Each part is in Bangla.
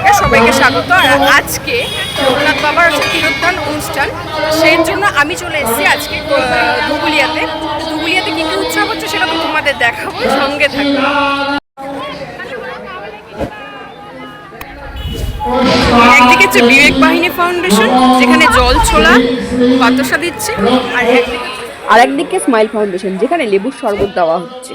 ব্লগে সবাইকে স্বাগত। আর আজকে লোকনাথ বাবার হচ্ছে তিরোত্থান অনুষ্ঠান, সেই জন্য আমি চলে এসেছি আজকে ধুবুলিয়াতে। ধুবুলিয়াতে কী কী উৎসব হচ্ছে সেটা তো তোমাদের দেখাবো, সঙ্গে থাকবে একদিকে হচ্ছে বিবেক বাহিনী ফাউন্ডেশন, যেখানে জল ছোলা, বাতাসা দিচ্ছে আর একদিকে স্মাইল ফাউন্ডেশন, যেখানে লেবুর শরবত দেওয়া হচ্ছে।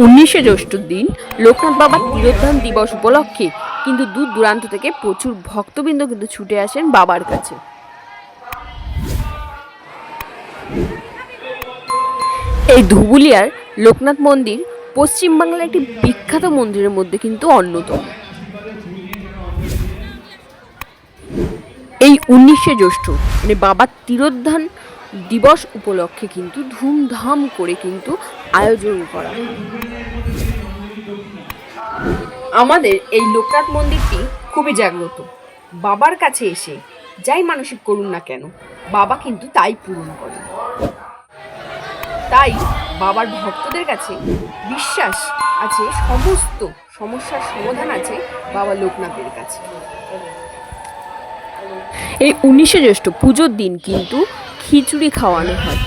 উনিশে জ্যৈষ্ঠ দিন লোকনাথ বাবার তিরোধান দিবস উপলক্ষে কিন্তু দূর দূরান্ত থেকে প্রচুর ভক্তবৃন্দ কিন্তু ছুটে আসেন বাবার কাছে। এই ধুবুলিয়ার লোকনাথ মন্দির পশ্চিমবাংলার একটি বিখ্যাত মন্দিরের মধ্যে কিন্তু অন্যতম। এই উনিশে জ্যৈষ্ঠ মানে বাবার তিরোধান দিবস উপলক্ষে কিন্তু ধুমধাম করে কিন্তু আয়োজন করা আমাদের এই লোকনাথ মন্দিরটি খুবই জাগ্রত। বাবার কাছে এসে যাই মানসিক করুন না কেন, বাবা কিন্তু তাই পূরণ করেন। তাই বাবার ভক্তদের কাছে বিশ্বাস আছে, সমস্ত সমস্যার সমাধান আছে বাবা লোকনাথের কাছে। এই উনিশে জ্যৈষ্ঠ পুজোর দিন কিন্তু খিচুড়ি খাওয়ানো হয়।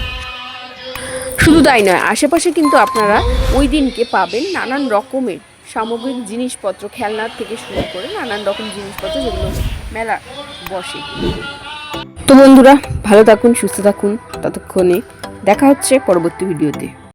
শুধু তাই নয়, আশেপাশে কিন্তু আপনারা ওই দিনকে পাবেন নানান রকমের সামগ্রিক জিনিসপত্র, খেলনার থেকে শুরু করে নানান রকম জিনিসপত্র যেগুলো মেলা বসে। তো বন্ধুরা, ভালো থাকুন, সুস্থ থাকুন, ততক্ষণে দেখা হচ্ছে পরবর্তী ভিডিওতে।